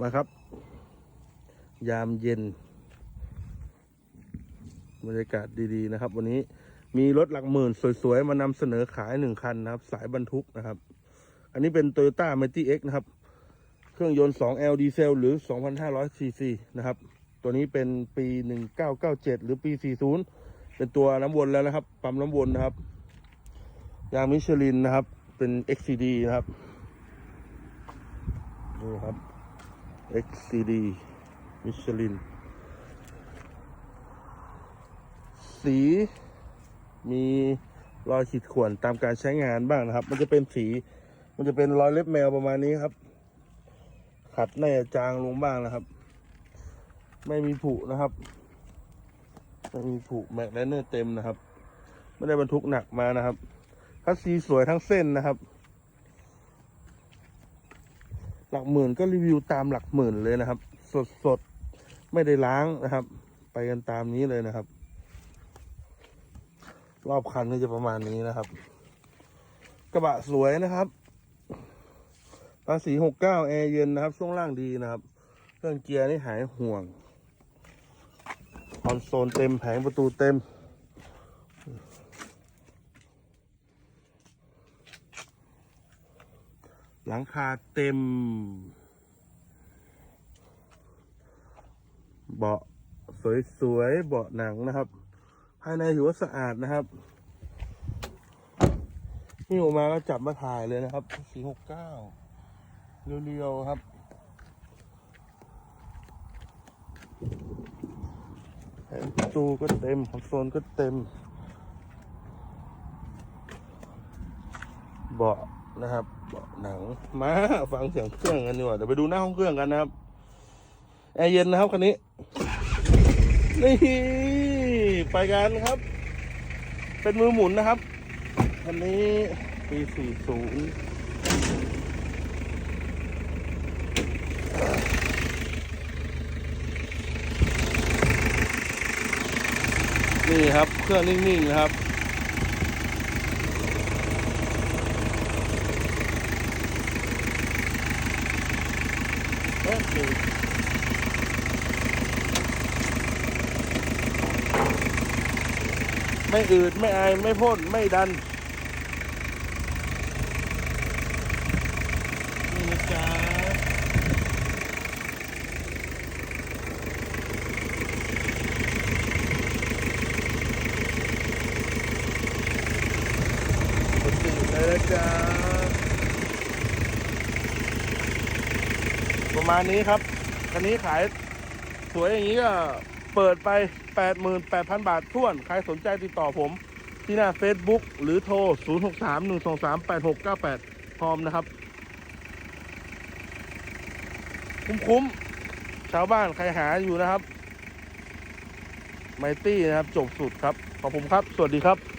มาครับ ยามเย็นบรรยากาศดีๆนะครับ วันนี้มีรถหลักหมื่นสวยๆ มานำเสนอขายหนึ่งคันนะครับ สายบรรทุกนะครับ อันนี้เป็น Toyota m a t i X นะครับ เครื่องยนต์ 2L ดีเซลหรือ 2,500 ซีซีนะครับ ตัวนี้เป็นปี 1997 หรือปี 40 เป็นตัวน้ำวนแล้วนะครับ ปั๊มน้ำวนนะครับ ยางมิชลินนะครับ เป็น XCD นะครับนี่ครับ XCD มิชลิน สีมีรอยขีดข่วนตามการใช้งานบ้างนะครับ มันจะเป็นสี มันจะเป็นรอยเล็บแมวประมาณนี้ครับ ขัดน่าจะจางลงบ้างนะครับ ไม่มีผุนะครับ ไม่มีผุแม็กแลนเนอร์เต็มนะครับ ไม่ได้บรรทุกหนักมานะครับคัสซีสวยทั้งเส้นนะครับ หลักหมื่นก็รีวิวตามหลักหมื่นเลยนะครับ สดสดไม่ได้ล้างนะครับ ไปกันตามนี้เลยนะครับ รอบคันก็จะประมาณนี้นะครับ กระบะสวยนะครับภาษีหกเก้าแอร์เย็นนะครับ ช่วงล่างดีนะครับ เครื่องเกียร์นี่หายห่วงคอนโซลเต็มแผงประตูเต็ม ลังคาเต็ม เบาะสวยๆ เบาะหนังนะครับ ภายในถือว่าสะอาดนะครับ นี่ออกมาก็จับมาถ่ายเลยนะครับสี่หกเก้าเรียวๆครับแผงประตูก็เต็มคอนโซลก็เต็ม เบาะนะครับ หนังมาฟังเสียงเครื่องกันดีกว่าเดี๋ยวไปดูหน้าห้องเครื่องกันนะครับแอร์เย็นนะครับคันนี้นี่ไปกันครับ เป็นมือหมุนนะครับคันนี้ปี40นี่ครับ เครื่องนิ่งๆนะครับ โอเค ไม่อืด ไม่อาย ไม่พ่น ไม่ดัน นี่นะจ๊ะกดติดเลยนะจ๊ะ ประมาณนี้ครับคันนี้ขายสวยอย่างนี้ก็เปิดไป 88,000 บาทท่วน ใครสนใจติดต่อผม ที่หน้า Facebook หรือโทร 0631238698 พร้อมนะครับ คุ้มๆ ชาวบ้านใครหาอยู่นะครับ ไมตี้นะครับ จบสุดครับ ขอบคุณครับ สวัสดีครับ